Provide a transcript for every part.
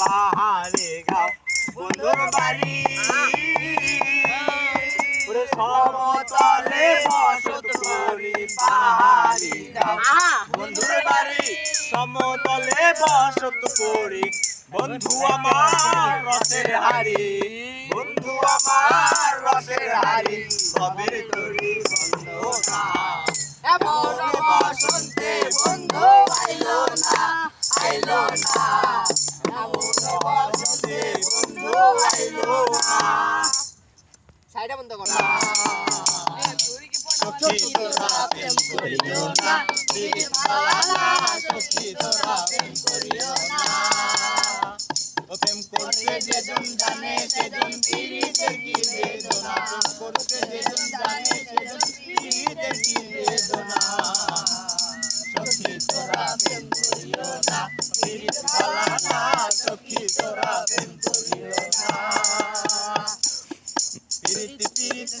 পাহাড়ে গাও বন্ধুর বাড়ি। ওরে সমতলে বসত করি পাহাড়ি গাও বন্ধুর বাড়ি। সমতলে বসত করি বন্ধু আমার রসের হাড়ি বন্ধু আমার রসের হাড়ি কবির তরি বন্ধ না এমন বসন্তে বন্ধু আইলো না আইলো না। এমন বসন্তে বন্ধু আইলো না। সাইডে বন্ধ করো। সখী তোরা প্রেম করিও না দিদি ভালা সখী তোরা প্রেম করিও না। ও প্রেম যেজন জানে সেজন পীড়িতের কি বেদনা? করতে যেজন জানে সেজন পীড়িতের কি বেদনা? সখী তোরা প্রেম করিও না পীড়িত ভালা সখী তোরা প্রেম করিও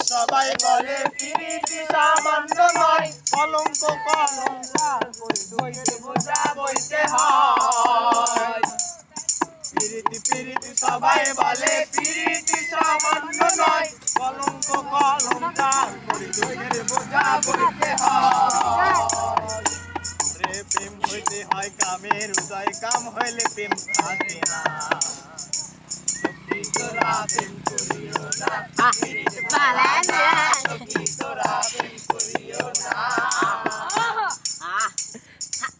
সবাই বলে পিরিতি সামান্য নয় কলঙ্ক কলঙ্কার বোঝা সবাই বলে পিরিতি সামান্য নয় কলঙ্ক কলঙ্কার দুঃখের বোঝা বইতে হয়। রে প্রেম হইতে হয় কামের উদয় কাম হইলে প্রেম থাকে না। সখী তোরা প্রেম করিও না তোরা